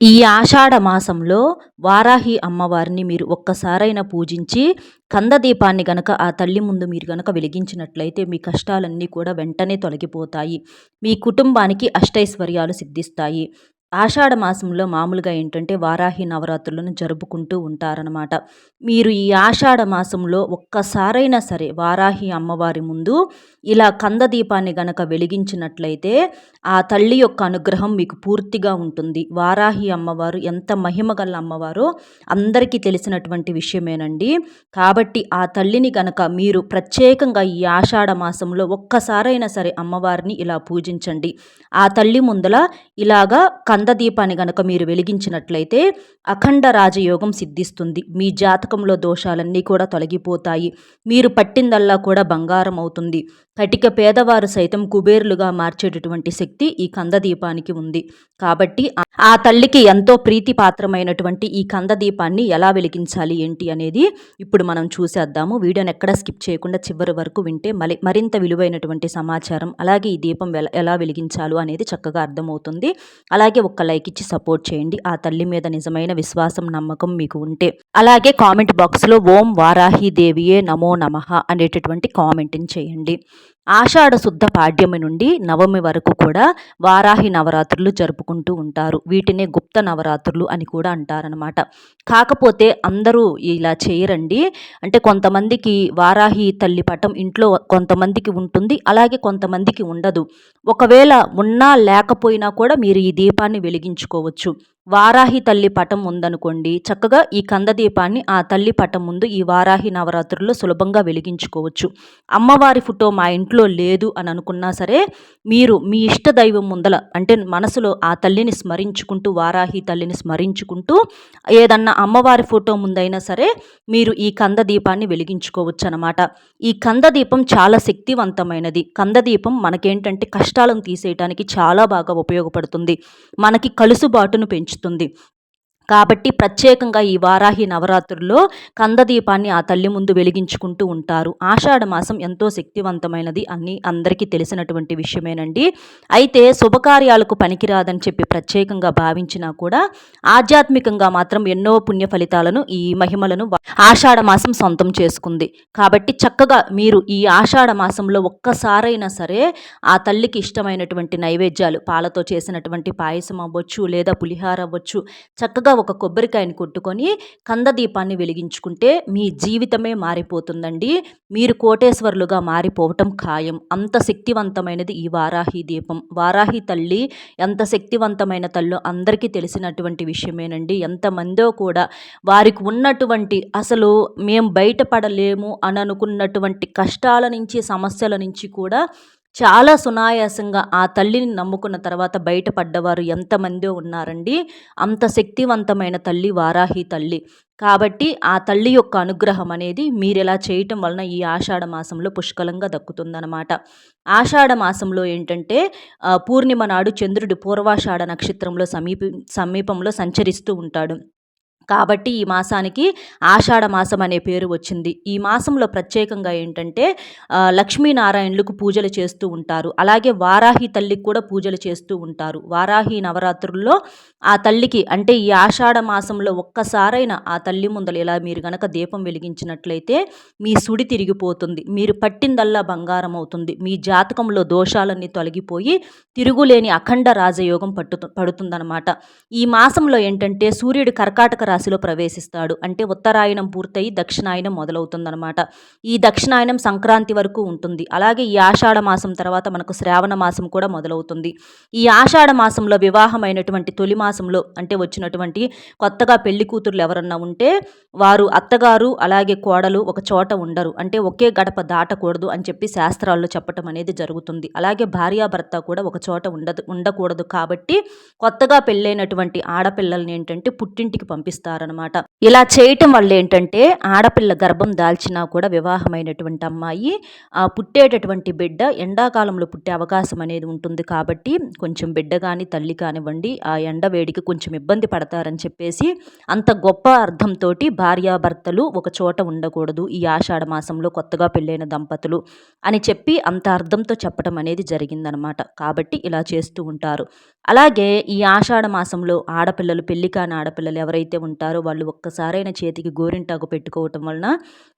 ఈ ఆషాఢ మాసంలో వారాహి అమ్మవారిని మీరు ఒక్కసారైనా పూజించి కంద దీపాన్ని గనక ఆ తల్లి ముందు మీరు గనక వెలిగించినట్లయితే మీ కష్టాలన్నీ కూడా వెంటనే తొలగిపోతాయి. మీ కుటుంబానికి అష్టైశ్వర్యాలు సిద్ధిస్తాయి. ఆషాఢ మాసంలో మామూలుగా ఏంటంటే వారాహి నవరాత్రులను జరుపుకుంటూ ఉంటారనమాట మీరు ఈ ఆషాఢ మాసంలో ఒక్కసారైనా సరే వారాహి అమ్మవారి ముందు ఇలా కంద దీపాన్ని గనక వెలిగించినట్లయితే ఆ తల్లి యొక్క అనుగ్రహం మీకు పూర్తిగా ఉంటుంది. వారాహి అమ్మవారు ఎంత మహిమ గల అమ్మవారో అందరికీ తెలిసినటువంటి విషయమేనండి. కాబట్టి ఆ తల్లిని గనక మీరు ప్రత్యేకంగా ఈ ఆషాఢ మాసంలో ఒక్కసారైనా సరే అమ్మవారిని ఇలా పూజించండి. ఆ తల్లి ముందల ఇలాగా కందదీపాన్ని గనక మీరు వెలిగించినట్లయితే అఖండ రాజయోగం సిద్ధిస్తుంది. మీ జాతకంలో దోషాలన్నీ కూడా తొలగిపోతాయి. మీరు పట్టిందల్లా కూడా బంగారం అవుతుంది. కటిక పేదవారు సైతం కుబేరులుగా మార్చేటటువంటి శక్తి ఈ కందదీపానికి ఉంది. కాబట్టి ఆ తల్లికి ఎంతో ప్రీతిపాత్రమైనటువంటి ఈ కందదీపాన్ని ఎలా వెలిగించాలి ఏంటి అనేది ఇప్పుడు మనం చూసేద్దాము. వీడియోని ఎక్కడ స్కిప్ చేయకుండా చివరి వరకు వింటే మలి మరింత విలువైనటువంటి సమాచారం అలాగే ఈ దీపం ఎలా వెలిగించాలో అనేది చక్కగా అర్థమవుతుంది. అలాగే ఒక్క లైక్ ఇచ్చి సపోర్ట్ చేయండి. ఆ తల్లి మీద నిజమైన విశ్వాసం నమ్మకం మీకు ఉంటే. అలాగే కామెంట్ బాక్స్లో ఓం వారాహి దేవియే నమో నమ అనేటటువంటి కామెంట్ని చేయండి. ఆషాఢ శుద్ధ పాడ్యమి నుండి నవమి వరకు కూడా వారాహి నవరాత్రులు జరుపుకుంటూ ఉంటారు. వీటినే గుప్త నవరాత్రులు అని కూడా అంటారనమాట కాకపోతే అందరూ ఇలా చేయరండి. అంటే కొంతమందికి వారాహి తల్లి పటం ఇంట్లో కొంతమందికి ఉంటుంది అలాగే కొంతమందికి ఉండదు. ఒకవేళ ఉన్నా లేకపోయినా కూడా మీరు ఈ దీపాన్ని వెలిగించుకోవచ్చు. వారాహి తల్లి పటం ఉందనుకోండి చక్కగా ఈ కంద దీపాన్ని ఆ తల్లి పటం ముందు ఈ వారాహి నవరాత్రుల్లో సులభంగా వెలిగించుకోవచ్చు. అమ్మవారి ఫోటో మా ఇంట్లో లేదు అని అనుకున్నా సరే మీరు మీ ఇష్ట దైవం ముందల అంటే మనసులో ఆ తల్లిని స్మరించుకుంటూ వారాహి తల్లిని స్మరించుకుంటూ ఏదన్నా అమ్మవారి ఫోటో ముందైనా సరే మీరు ఈ కంద దీపాన్ని వెలిగించుకోవచ్చు అనమాట ఈ కంద దీపం చాలా శక్తివంతమైనది. కంద దీపం మనకేంటంటే కష్టాలను తీసేయటానికి చాలా బాగా ఉపయోగపడుతుంది. మనకి కలుసుబాటును పెంచుతుంది. ఇస్తుంది కాబట్టి ప్రత్యేకంగా ఈ వారాహి నవరాత్రుల్లో కందదీపాన్ని ఆ తల్లి ముందు వెలిగించుకుంటూ ఉంటారు. ఆషాఢ మాసం ఎంతో శక్తివంతమైనది అని అందరికీ తెలిసినటువంటి విషయమేనండి. అయితే శుభకార్యాలకు పనికిరాదని చెప్పి ప్రత్యేకంగా భావించినా కూడా ఆధ్యాత్మికంగా మాత్రం ఎన్నో పుణ్య ఫలితాలను ఈ మహిమలను ఆషాఢ మాసం సొంతం చేసుకుంది. కాబట్టి చక్కగా మీరు ఈ ఆషాఢ మాసంలో ఒక్కసారైనా సరే ఆ తల్లికి ఇష్టమైనటువంటి నైవేద్యాలు పాలతో చేసినటువంటి పాయసం అవ్వచ్చు లేదా పులిహార అవ్వచ్చు చక్కగా ఒక కొబ్బరికాయని కొట్టుకొని కందదీపాన్ని వెలిగించుకుంటే మీ జీవితమే మారిపోతుందండి. మీరు కోటేశ్వరులుగా మారిపోవటం ఖాయం. అంత శక్తివంతమైనది ఈ వారాహి దీపం. వారాహి తల్లి ఎంత శక్తివంతమైన తల్లో అందరికీ తెలిసినటువంటి విషయమేనండి. ఎంతమందో కూడా వారికి ఉన్నటువంటి అసలు మేము బయటపడలేము అని అనుకున్నటువంటి కష్టాల నుంచి సమస్యల నుంచి కూడా చాలా సునాయాసంగా ఆ తల్లిని నమ్ముకున్న తర్వాత బయటపడ్డవారు ఎంతమందో ఉన్నారండి. అంత శక్తివంతమైన తల్లి వారాహి తల్లి. కాబట్టి ఆ తల్లి యొక్క అనుగ్రహం అనేది మీరు ఎలా చేయటం వలన ఈ ఆషాఢ మాసంలో పుష్కలంగా దక్కుతుందనమాట ఆషాఢ మాసంలో ఏంటంటే పూర్ణిమ నాడు చంద్రుడు పూర్వాషాఢ నక్షత్రంలో సమీప సమీపంలో సంచరిస్తూ ఉంటాడు. కాబట్టి ఈ మాసానికి ఆషాఢ మాసం అనే పేరు వచ్చింది. ఈ మాసంలో ప్రత్యేకంగా ఏంటంటే లక్ష్మీనారాయణులకు పూజలు చేస్తూ ఉంటారు. అలాగే వారాహి తల్లికి కూడా పూజలు చేస్తూ ఉంటారు. వారాహి నవరాత్రుల్లో ఆ తల్లికి అంటే ఈ ఆషాఢ మాసంలో ఒక్కసారైనా ఆ తల్లి ముందలు ఇలా మీరు గనక దీపం వెలిగించినట్లయితే మీ సుడి తిరిగిపోతుంది. మీరు పట్టిందల్లా బంగారం అవుతుంది. మీ జాతకంలో దోషాలన్నీ తొలగిపోయి తిరుగులేని అఖండ రాజయోగం పట్టు పడుతుందన్నమాట. ఈ మాసంలో ఏంటంటే సూర్యుడు కర్కాటక రాశిలో ప్రవేశిస్తాడు. అంటే ఉత్తరాయణం పూర్తయి దక్షిణాయనం మొదలవుతుందనమాట ఈ దక్షిణాయనం సంక్రాంతి వరకు ఉంటుంది. అలాగే ఈ ఆషాఢ మాసం తర్వాత మనకు శ్రావణ మాసం కూడా మొదలవుతుంది. ఈ ఆషాఢ మాసంలో వివాహమైనటువంటి తొలి మాసంలో అంటే వచ్చినటువంటి కొత్తగా పెళ్ళి కూతుర్లు ఎవరన్నా ఉంటే వారు అత్తగారు అలాగే కోడలు ఒక చోట ఉండరు. అంటే ఒకే గడప దాటకూడదు అని చెప్పి శాస్త్రాల్లో చెప్పటం అనేది జరుగుతుంది. అలాగే భార్యాభర్త కూడా ఒక చోట ఉండదు ఉండకూడదు. కాబట్టి కొత్తగా పెళ్ళైనటువంటి ఆడపిల్లల్ని ఏంటంటే పుట్టింటికి పంపిస్తారు. చేస్తారనమాట ఇలా చేయటం వల్ల ఏంటంటే ఆడపిల్ల గర్భం దాల్చినా కూడా వివాహమైనటువంటి అమ్మాయి ఆ పుట్టేటటువంటి బిడ్డ ఎండాకాలంలో పుట్టే అవకాశం అనేది ఉంటుంది కాబట్టి కొంచెం బిడ్డ కానీ తల్లి కానివ్వండి ఆ ఎండ వేడికి కొంచెం ఇబ్బంది పడతారని చెప్పేసి అంత గొప్ప అర్థంతో భార్యాభర్తలు ఒక చోట ఉండకూడదు ఈ ఆషాఢ మాసంలో కొత్తగా పెళ్ళైన దంపతులు అని చెప్పి అంత అర్థంతో చెప్పడం అనేది జరిగిందనమాట. కాబట్టి ఇలా చేస్తూ ఉంటారు. అలాగే ఈ ఆషాఢ మాసంలో ఆడపిల్లలు పెళ్ళి కాని ఆడపిల్లలు ఎవరైతే ఉంటారో వాళ్ళు ఒక్క ఒక్కసారైన చేతికి గోరింటాకు పెట్టుకోవటం వలన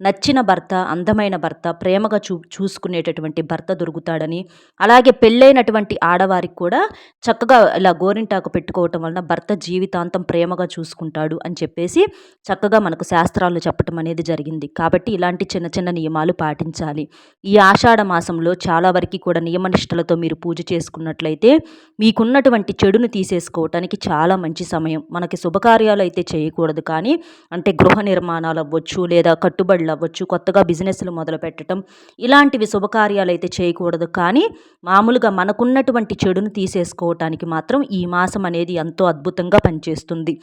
నచ్చిన భర్త అందమైన భర్త ప్రేమగా చూ చూసుకునేటటువంటి భర్త దొరుకుతాడని అలాగే పెళ్ళైనటువంటి ఆడవారికి కూడా చక్కగా ఇలా గోరింటాకు పెట్టుకోవటం వలన భర్త జీవితాంతం ప్రేమగా చూసుకుంటాడు అని చెప్పేసి చక్కగా మనకు శాస్త్రాలు చెప్పటం అనేది జరిగింది. కాబట్టి ఇలాంటి చిన్న చిన్న నియమాలు పాటించాలి. ఈ ఆషాఢ మాసంలో చాలా వరకు కూడా నియమనిష్టలతో మీరు పూజ చేసుకున్నట్లయితే మీకున్నటువంటి చెడును తీసేసుకోవటానికి చాలా మంచి సమయం. మనకి శుభకార్యాలు అయితే చేయకూడదు కానీ అంటే గృహ నిర్మాణాలు అవ్వచ్చు లేదా కట్టుబడులు అవ్వచ్చు కొత్తగా బిజినెస్లు మొదలు పెట్టడం ఇలాంటివి శుభకార్యాలు అయితే చేయకూడదు. కానీ మామూలుగా మనకున్నటువంటి చెడును తీసేసుకోవటానికి మాత్రం ఈ మాసం అనేది ఎంతో అద్భుతంగా పనిచేస్తుంది.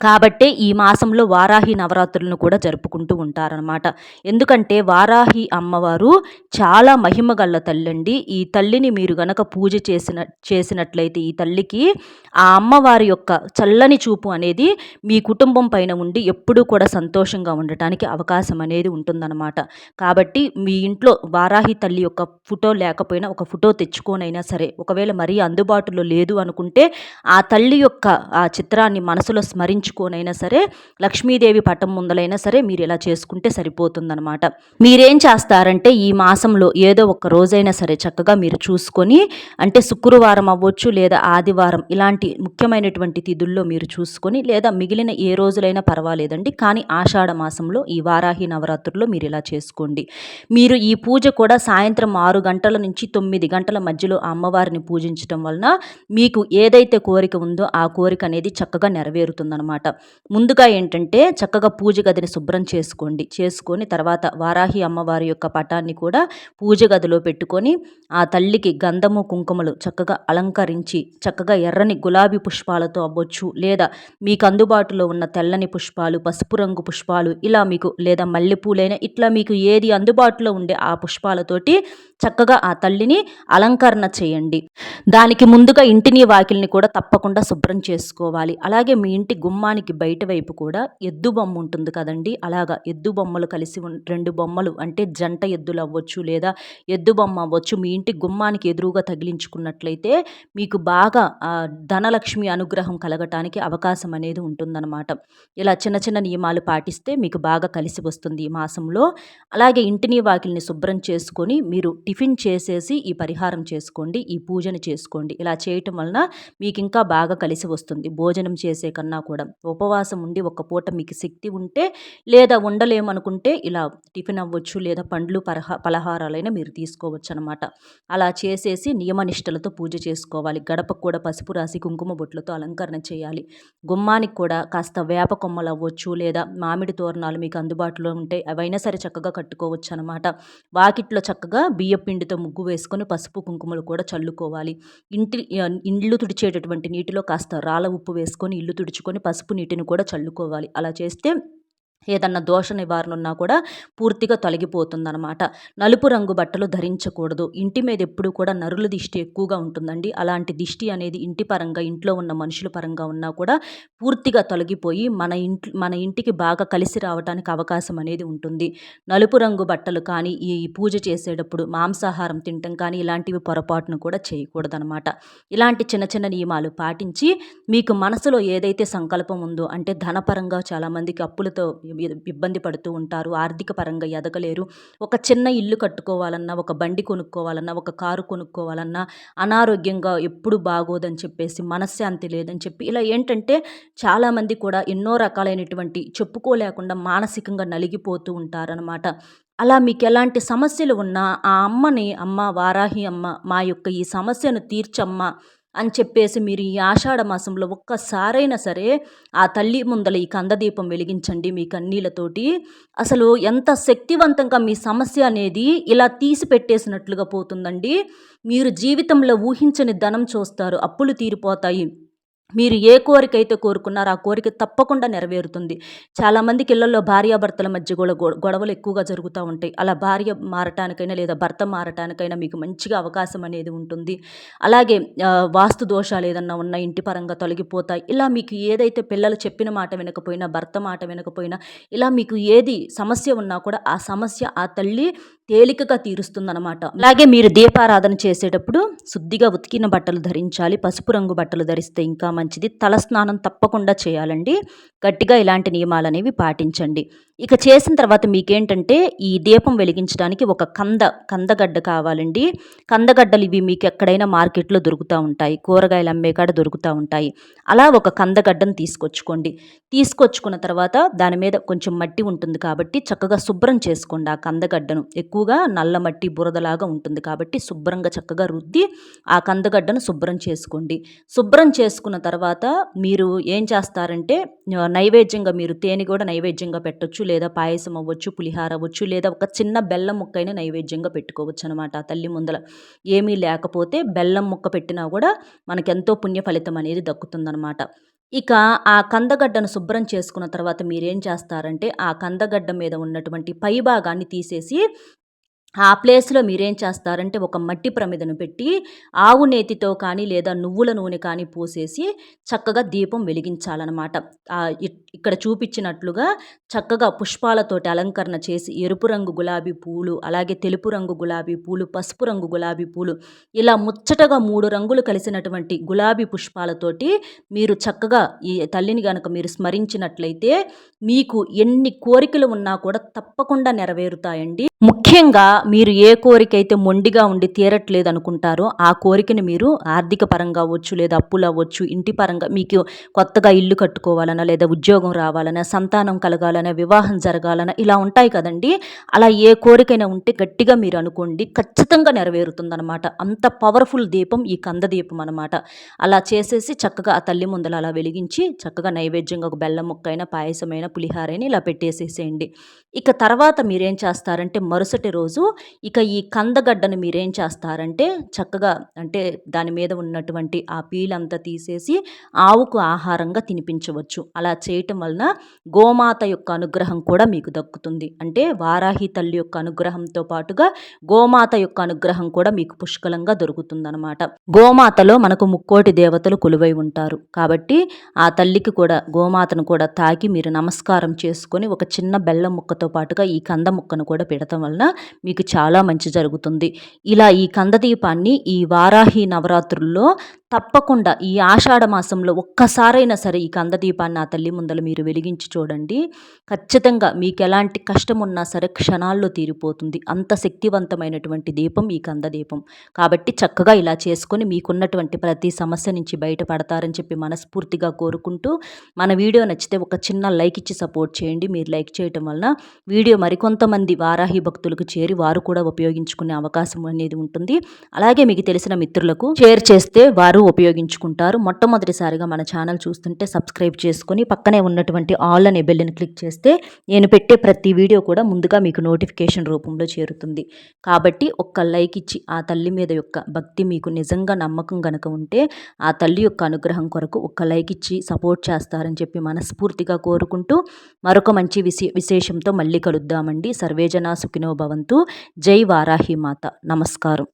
కాబట్టే ఈ మాసంలో వారాహి నవరాత్రులను కూడా జరుపుకుంటూ ఉంటారనమాట ఎందుకంటే వారాహి అమ్మవారు చాలా మహిమ గల్ల తల్లండి. ఈ తల్లిని మీరు గనక పూజ చేసిన చేసినట్లయితే ఈ తల్లికి ఆ అమ్మవారి యొక్క చల్లని చూపు అనేది మీ కుటుంబం పైన ఉండి ఎప్పుడూ కూడా సంతోషంగా ఉండటానికి అవకాశం అనేది ఉంటుందన్నమాట. కాబట్టి మీ ఇంట్లో వారాహి తల్లి యొక్క ఫోటో లేకపోయినా ఒక ఫోటో తెచ్చుకోనైనా సరే ఒకవేళ మరీ అందుబాటులో లేదు అనుకుంటే ఆ తల్లి యొక్క ఆ చిత్రాన్ని మనసులో స్మరించి ఉంచుకోనైనా సరే లక్ష్మీదేవి పటం ముందలైనా సరే మీరు ఇలా చేసుకుంటే సరిపోతుందనమాట మీరేం చేస్తారంటే ఈ మాసంలో ఏదో ఒక రోజైనా సరే చక్కగా మీరు చూసుకొని అంటే శుక్రవారం అవ్వచ్చు లేదా ఆదివారం ఇలాంటి ముఖ్యమైనటువంటి తిథుల్లో మీరు చూసుకొని లేదా మిగిలిన ఏ రోజులైనా పర్వాలేదండి కానీ ఆషాఢ మాసంలో ఈ వారాహి నవరాత్రుల్లో మీరు ఇలా చేసుకోండి. మీరు ఈ పూజ కూడా సాయంత్రం ఆరు గంటల నుంచి తొమ్మిది గంటల మధ్యలో ఆ అమ్మవారిని పూజించడం వలన మీకు ఏదైతే కోరిక ఉందో ఆ కోరిక అనేది చక్కగా నెరవేరుతుందన్నమాట. అనమాట ముందుగా ఏంటంటే చక్కగా పూజ గదిని శుభ్రం చేసుకోండి. చేసుకొని తర్వాత వారాహి అమ్మవారి యొక్క పటాన్ని కూడా పూజ గదిలో పెట్టుకొని ఆ తల్లికి గంధము కుంకుమలు చక్కగా అలంకరించి చక్కగా ఎర్రని గులాబీ పుష్పాలతో అవ్వచ్చు లేదా మీకు అందుబాటులో ఉన్న తెల్లని పుష్పాలు పసుపు రంగు పుష్పాలు ఇలా మీకు లేదా మల్లెపూలైన ఇట్లా మీకు ఏది అందుబాటులో ఉండే ఆ పుష్పాలతోటి చక్కగా ఆ తల్లిని అలంకరణ చేయండి. దానికి ముందుగా ఇంటిని వాకిల్ని కూడా తప్పకుండా శుభ్రం చేసుకోవాలి. అలాగే మీ ఇంటి గుమ్మానికి బయట వైపు కూడా ఎద్దు బొమ్మ ఉంటుంది కదండి. అలాగా ఎద్దు బొమ్మలు కలిసి రెండు బొమ్మలు అంటే జంట ఎద్దులు అవ్వచ్చు లేదా ఎద్దు బొమ్మ అవ్వచ్చు. మీ ఇంటి గుమ్మానికి ఎదురుగా తగిలించుకున్నట్లయితే మీకు బాగా ధనలక్ష్మి అనుగ్రహం కలగటానికి అవకాశం అనేది ఉంటుందన్నమాట. ఇలా చిన్న చిన్న నియమాలు పాటిస్తే మీకు బాగా కలిసి వస్తుంది ఈ మాసంలో. అలాగే ఇంటిని వాకిల్ని శుభ్రం చేసుకొని మీరు టిఫిన్ చేసేసి ఈ పరిహారం చేసుకోండి ఈ పూజను చేసుకోండి. ఇలా చేయటం వలన మీకు ఇంకా బాగా కలిసి వస్తుంది. భోజనం చేసే కన్నా కూడా. ఉపవాసం ఉండి ఒక పూట మీకు శక్తి ఉంటే లేదా ఉండలేమనుకుంటే ఇలా టిఫిన్ అవ్వచ్చు లేదా పండ్లు పరహా పలహారాలైనా మీరు తీసుకోవచ్చు అనమాట అలా చేసేసి నియమనిష్టలతో పూజ చేసుకోవాలి. గడపకు కూడా పసుపు రాసి కుంకుమ బొట్లతో అలంకరణ చేయాలి. గుమ్మానికి కూడా కాస్త వేప కొమ్మలు అవ్వచ్చు లేదా మామిడి తోరణాలు మీకు అందుబాటులో ఉంటే అవైనా సరే చక్కగా కట్టుకోవచ్చు అనమాట వాకిట్లో చక్కగా బియ్య పిండితో ముగ్గు వేసుకొని పసుపు కుంకుమలు కూడా చల్లుకోవాలి. ఇంటి ఇల్లు తుడిచేటటువంటి నీటిలో కాస్త రాళ్ళ ఉప్పు వేసుకొని ఇల్లు తుడుచుకొని పసుపు నీటిని కూడా చల్లుకోవాలి. అలా చేస్తే ఏదన్నా దోష నివారణ ఉన్నా కూడా పూర్తిగా తొలగిపోతుందన్నమాట. నలుపు రంగు బట్టలు ధరించకూడదు. ఇంటి మీద ఎప్పుడు కూడా నరుల దిష్టి ఎక్కువగా ఉంటుందండి. అలాంటి దిష్టి అనేది ఇంటి పరంగా ఇంట్లో ఉన్న మనుషుల పరంగా ఉన్నా కూడా పూర్తిగా తొలగిపోయి మన ఇంటి మన ఇంటికి బాగా కలిసి రావడానికి అవకాశం అనేది ఉంటుంది. నలుపు రంగు బట్టలు కానీ ఈ పూజ చేసేటప్పుడు మాంసాహారం తినటం కానీ ఇలాంటివి పొరపాటును కూడా చేయకూడదనమాట ఇలాంటి చిన్న చిన్న నియమాలు పాటించి మీకు మనసులో ఏదైతే సంకల్పం ఉందో అంటే ధనపరంగా చాలామందికి అప్పులతో ఇబ్బంది పడుతూ ఉంటారు. ఆర్థిక పరంగా ఎదగలేరు. ఒక చిన్న ఇల్లు కట్టుకోవాలన్నా ఒక బండి కొనుక్కోవాలన్నా ఒక కారు కొనుక్కోవాలన్నా అనారోగ్యంగా ఎప్పుడు బాగోదని చెప్పేసి మనశ్శాంతి లేదని చెప్పి ఇలా ఏంటంటే చాలామంది కూడా ఎన్నో రకాలైనటువంటి చెప్పుకోలేకుండా మానసికంగా నలిగిపోతూ ఉంటారనమాట అలా మీకు ఎలాంటి సమస్యలు ఉన్నా ఆ అమ్మని అమ్మ వారాహి అమ్మ మా యొక్క ఈ సమస్యను తీర్చమ్మ అని చెప్పేసి మీరు ఈ ఆషాఢ మాసంలో ఒక్కసారైనా సరే ఆ తల్లి ముందల ఈ కందదీపం వెలిగించండి మీ కన్నీళ్ళతోటి. అసలు ఎంత శక్తివంతంగా మీ సమస్య అనేది ఇలా తీసి పెట్టేసినట్లుగా పోతుందండి. మీరు జీవితంలో ఊహించని ధనం చూస్తారు అప్పులు తీరిపోతాయి. మీరు ఏ కోరిక అయితే కోరుకున్నారో ఆ కోరిక తప్పకుండా నెరవేరుతుంది. చాలామందికి ఇళ్ళలో భార్యాభర్తల మధ్య కూడా గొ- గొడవలు ఎక్కువగా జరుగుతూ ఉంటాయి. అలా భార్య మారటానికైనా లేదా భర్త మారటానికైనా మీకు మంచిగా అవకాశం అనేది ఉంటుంది. అలాగే వాస్తు దోషాలు ఏదన్నా ఉన్న ఇంటి పరంగా తొలగిపోతాయి. ఇలా మీకు ఏదైతే పిల్లలు చెప్పిన మాట వినకపోయినా భర్త మాట వినకపోయినా ఇలా మీకు ఏది సమస్య ఉన్నా కూడా ఆ సమస్య ఆ తల్లి తేలికగా తీరుస్తుందన్నమాట. అలాగే మీరు దీపారాధన చేసేటప్పుడు శుద్ధిగా ఉతికిన బట్టలు ధరించాలి. పసుపు రంగు బట్టలు ధరిస్తే ఇంకా మంచిది. తలస్నానం తప్పకుండా చేయాలండి. గట్టిగా ఇలాంటి నియమాలు అనేవి పాటించండి. ఇక చేసిన తర్వాత మీకేంటంటే ఈ దీపం వెలిగించడానికి ఒక కంద కందగడ్డ కావాలండి. కందగడ్డలు ఇవి మీకు ఎక్కడైనా మార్కెట్లో దొరుకుతూ ఉంటాయి. కూరగాయలు అమ్మే కాడ దొరుకుతూ ఉంటాయి. అలా ఒక కందగడ్డను తీసుకొచ్చుకోండి. తీసుకొచ్చుకున్న తర్వాత దాని మీద కొంచెం మట్టి ఉంటుంది కాబట్టి చక్కగా శుభ్రం చేసుకోండి ఆ కందగడ్డను. ఎక్కువగా నల్ల మట్టి బురదలాగా ఉంటుంది కాబట్టి శుభ్రంగా చక్కగా రుద్ది ఆ కందగడ్డను శుభ్రం చేసుకోండి. శుభ్రం చేసుకున్న తర్వాత మీరు ఏం చేస్తారంటే నైవేద్యంగా మీరు తేనె కూడా నైవేద్యంగా పెట్టొచ్చు. లేదా పాయసం అవ్వచ్చు పులిహార అవ్వచ్చు లేదా ఒక చిన్న బెల్లం ముక్కైనా నైవేద్యంగా పెట్టుకోవచ్చు అనమాట ఆ తల్లి ముందల. ఏమీ లేకపోతే బెల్లం ముక్క పెట్టినా కూడా మనకెంతో పుణ్య ఫలితం అనేది దక్కుతుందనమాట. ఇక ఆ కందగడ్డను శుభ్రం చేసుకున్న తర్వాత మీరేం చేస్తారంటే ఆ కందగడ్డ మీద ఉన్నటువంటి పై భాగాన్ని తీసేసి ఆ ప్లేస్లో మీరేం చేస్తారంటే ఒక మట్టి ప్రమిదను పెట్టి ఆవు నేతితో కానీ లేదా నువ్వుల నూనె కానీ పోసేసి చక్కగా దీపం వెలిగించాలన్నమాట. ఇక్కడ చూపించినట్లుగా చక్కగా పుష్పాలతోటి అలంకరణ చేసి ఎరుపు రంగు గులాబీ పూలు అలాగే తెలుపు రంగు గులాబీ పూలు పసుపు రంగు గులాబీ పూలు ఇలా ముచ్చటగా మూడు రంగులు కలిసినటువంటి గులాబీ పుష్పాలతోటి మీరు చక్కగా ఈ తల్లిని గనక మీరు స్మరించినట్లయితే మీకు ఎన్ని కోరికలు ఉన్నా కూడా తప్పకుండా నెరవేరుతాయండి. ముఖ్యంగా మీరు ఏ కోరిక అయితే మొండిగా ఉండి తీరట్లేదు అనుకుంటారో ఆ కోరికని మీరు ఆర్థిక పరంగా అవ్వచ్చు లేదా అప్పులు అవ్వచ్చు ఇంటి పరంగా మీకు కొత్తగా ఇల్లు కట్టుకోవాలన్నా లేదా ఉద్యోగం రావాలన్నా సంతానం కలగాలన్నా వివాహం జరగాలన్నా ఇలా ఉంటాయి కదండి. అలా ఏ కోరికైనా ఉంటే గట్టిగా మీరు అనుకోండి ఖచ్చితంగా నెరవేరుతుందనమాట అంత పవర్ఫుల్ దీపం ఈ కంద దీపం అనమాట అలా చేసేసి చక్కగా ఆ తల్లి ముందల అలా వెలిగించి చక్కగా నైవేద్యంగా ఒక బెల్లం ముక్కైనా పాయసమైన పులిహారైనా ఇలా పెట్టేసేసేయండి. ఇక తర్వాత మీరేం చేస్తారంటే మరుసటి రోజు ఇక ఈ కందగడ్డను మీరేం చేస్తారంటే చక్కగా అంటే దాని మీద ఉన్నటువంటి ఆ పీలంతా తీసేసి ఆవుకు ఆహారంగా తినిపించవచ్చు. అలా చేయటం వలన గోమాత యొక్క అనుగ్రహం కూడా మీకు దక్కుతుంది. అంటే వారాహి తల్లి యొక్క అనుగ్రహంతో పాటుగా గోమాత యొక్క అనుగ్రహం కూడా మీకు పుష్కలంగా దొరుకుతుందన్నమాట. గోమాతలో మనకు ముక్కోటి దేవతలు కొలువై ఉంటారు. కాబట్టి ఆ తల్లికి కూడా గోమాతను కూడా తాకి మీరు నమస్కారం చేసుకొని ఒక చిన్న బెల్లం ముక్కతో పాటుగా ఈ కంద ముక్కను కూడా పెడతారు. చేయటం వలన మీకు చాలా మంచి జరుగుతుంది. ఇలా ఈ కందదీపాన్ని ఈ వారాహి నవరాత్రుల్లో తప్పకుండా ఈ ఆషాఢ మాసంలో ఒక్కసారైనా సరే ఈ కందదీపాన్ని ఆ తల్లి ముందల మీరు వెలిగించి చూడండి. ఖచ్చితంగా మీకు ఎలాంటి కష్టం ఉన్నా సరే క్షణాల్లో తీరిపోతుంది. అంత శక్తివంతమైనటువంటి దీపం ఈ కందదీపం. కాబట్టి చక్కగా ఇలా చేసుకొని మీకున్నటువంటి ప్రతి సమస్య నుంచి బయటపడతారని చెప్పి మనస్ఫూర్తిగా కోరుకుంటూ మన వీడియో నచ్చితే ఒక చిన్న లైక్ ఇచ్చి సపోర్ట్ చేయండి. మీరు లైక్ చేయటం వలన వీడియో మరికొంతమంది వారాహి భక్తులకు చేరి వారు కూడా ఉపయోగించుకునే అవకాశం అనేది ఉంటుంది. అలాగే మీకు తెలిసిన మిత్రులకు షేర్ చేస్తే వారు ఉపయోగించుకుంటారు. మొట్టమొదటిసారిగా మన ఛానల్ చూస్తుంటే సబ్స్క్రైబ్ చేసుకొని పక్కనే ఉన్నటువంటి ఆల్ అనే బెల్ని క్లిక్ చేస్తే నేను పెట్టే ప్రతి వీడియో కూడా ముందుగా మీకు నోటిఫికేషన్ రూపంలో చేరుతుంది. కాబట్టి ఒక్క లైక్ ఇచ్చి ఆ తల్లి మీద యొక్క భక్తి మీకు నిజంగా నమ్మకం గనక ఉంటే ఆ తల్లి యొక్క అనుగ్రహం కొరకు ఒక్క లైక్ ఇచ్చి సపోర్ట్ చేస్తారని చెప్పి మనస్ఫూర్తిగా కోరుకుంటూ మరొక మంచి విశే విశేషంతో మళ్ళీ కలుద్దామండి. సర్వేజనా సుఖినో భవంతు జై వారాహి మాత. నమస్కారం.